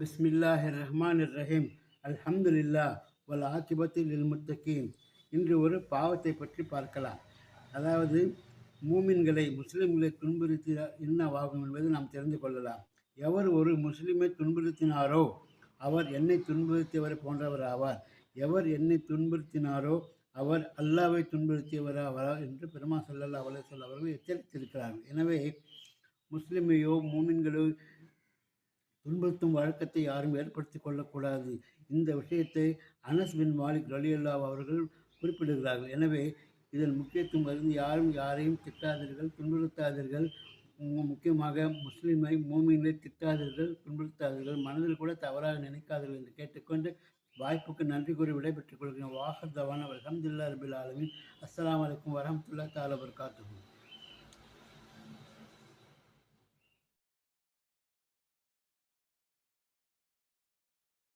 பிஸ்மில்லாஹ் ரஹ்மான் ரஹீம் அல்ஹம்துல்லா வல் ஆத்திபத்தில் இல்முத்தகீம் இன்று ஒரு பாவத்தை பற்றி பார்க்கலாம். அதாவது மூமின்களை முஸ்லிம்களை துன்புறுத்தி என்னவாகும் என்பதை நாம் தெரிந்து கொள்ளலாம். எவர் ஒரு முஸ்லிமை துன்புறுத்தினாரோ அவர் என்னை துன்புறுத்தியவர் போன்றவர் ஆவார். எவர் என்னை துன்புறுத்தினாரோ அவர் அல்லாவை துன்புறுத்தியவராவரா என்று பெருமா சல்லல்லா அலைஹி அவர்கள் எச்சரித்திருக்கிறார்கள். எனவே முஸ்லிமையோ மூமின்களோ துன்புறுத்தும் வழக்கத்தை யாரும் ஏற்படுத்திக் கொள்ளக்கூடாது. இந்த விஷயத்தை அனஸ் பின் மாலிக் ரலியல்லா அவர்கள் குறிப்பிடுகிறார்கள். எனவே இதன் முக்கியத்துவம் அறிந்து யாரும் யாரையும் திட்டாதீர்கள் துன்புறுத்தாதீர்கள். முக்கியமாக முஸ்லீமை மூமினை திட்டாதீர்கள் துன்புறுத்தாதீர்கள். மனதில் கூட தவறாக நினைக்காதீர்கள் என்று கேட்டுக்கொண்டு வாய்ப்புக்கு நன்றி கூறி விடைபெற்றுக் கொள்கிறேன். வாஹர் தவான் அல்ஹம்துலில்லாஹி ரபில் ஆலமின். அஸ்லாம் வலைக்கம் வரமத்துல்லா தஆலா வபரகாத்துஹு.